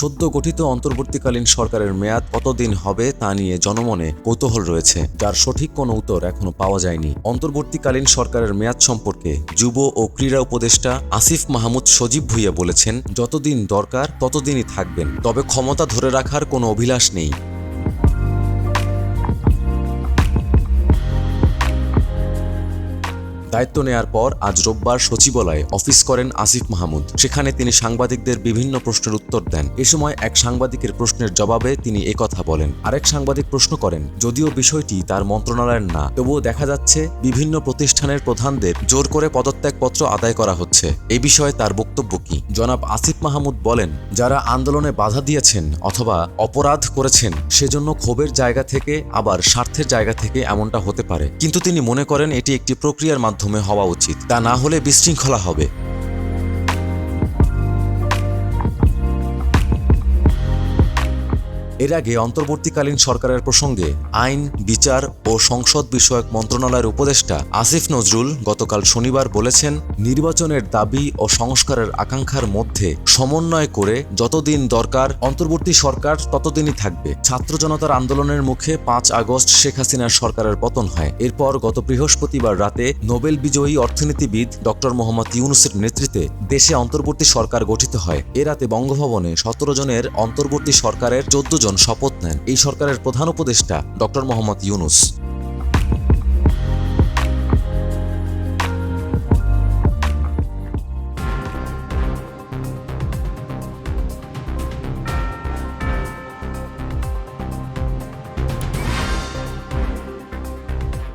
সদ্য গঠিত অন্তর্বর্তীকালীন সরকারের মেয়াদ কতদিন হবে তা নিয়ে জনমনে কৌতূহল রয়েছে, যার সঠিক কোনো উত্তর এখনও পাওয়া যায়নি। অন্তর্বর্তীকালীন সরকারের মেয়াদ সম্পর্কে যুব ও ক্রীড়া উপদেষ্টা আসিফ মাহমুদ সজীব ভুইয়া বলেছেন, যতদিন দরকার, ততদিনই থাকবেন। তবে ক্ষমতা ধরে রাখার কোনো অভিলাষ নেই। দায়িত্ব নেয়ার পর আজ রোববার সচিবালয়ে অফিস করেন আসিফ মাহমুদ। সেখানে তিনি সাংবাদিকদের বিভিন্ন প্রশ্নের উত্তর দেন। এ সময় এক সাংবাদিকের প্রশ্নের জবাবে তিনি একথা বলেন। আরেক সাংবাদিক প্রশ্ন করেন, যদিও বিষয়টি তার মন্ত্রণালয়ের না, তবুও দেখা যাচ্ছে বিভিন্ন প্রতিষ্ঠানের প্রধানদের জোর করে পদত্যাগপত্র আদায় করা হচ্ছে। এ বিষয়ে তার বক্তব্য কি? জনাব আসিফ মাহমুদ বলেন, যারা আন্দোলনে বাধা দিয়েছেন অথবা অপরাধ করেছেন, সেজন্য ক্ষোভের জায়গা থেকে আবার স্বার্থের জায়গা থেকে এমনটা হতে পারে। কিন্তু তিনি মনে করেন এটি একটি প্রক্রিয়ার মাধ্যমে হওয়া উচিত। তা না হলে বিশৃঙ্খলা হবে। এর আগে অন্তর্বর্তীকালীন সরকারের প্রসঙ্গে আইন, বিচার ও সংসদ বিষয়ক মন্ত্রণালয়ের উপদেষ্টা আসিফ নজরুল গতকাল শনিবার বলেছেন, নির্বাচনের দাবি ও সংস্কারের আকাঙ্ক্ষার মধ্যে সমন্বয় করে যতদিন দরকার অন্তর্বর্তী সরকার ততদিনই থাকবে। ছাত্র জনতার আন্দোলনের মুখে পাঁচ আগস্ট শেখ হাসিনার সরকারের পতন হয়। এরপর গত বৃহস্পতিবার রাতে নোবেল বিজয়ী অর্থনীতিবিদ ডক্টর মোহাম্মদ ইউনুসের নেতৃত্বে দেশে অন্তর্বর্তী সরকার গঠিত হয়। এ রাতে বঙ্গভবনে সতেরো জনের অন্তর্বর্তী সরকারের চোদ্দ জন শপথ নেন। এই সরকারের প্রধান উপদেষ্টা ডক্টর মোহাম্মদ ইউনুস।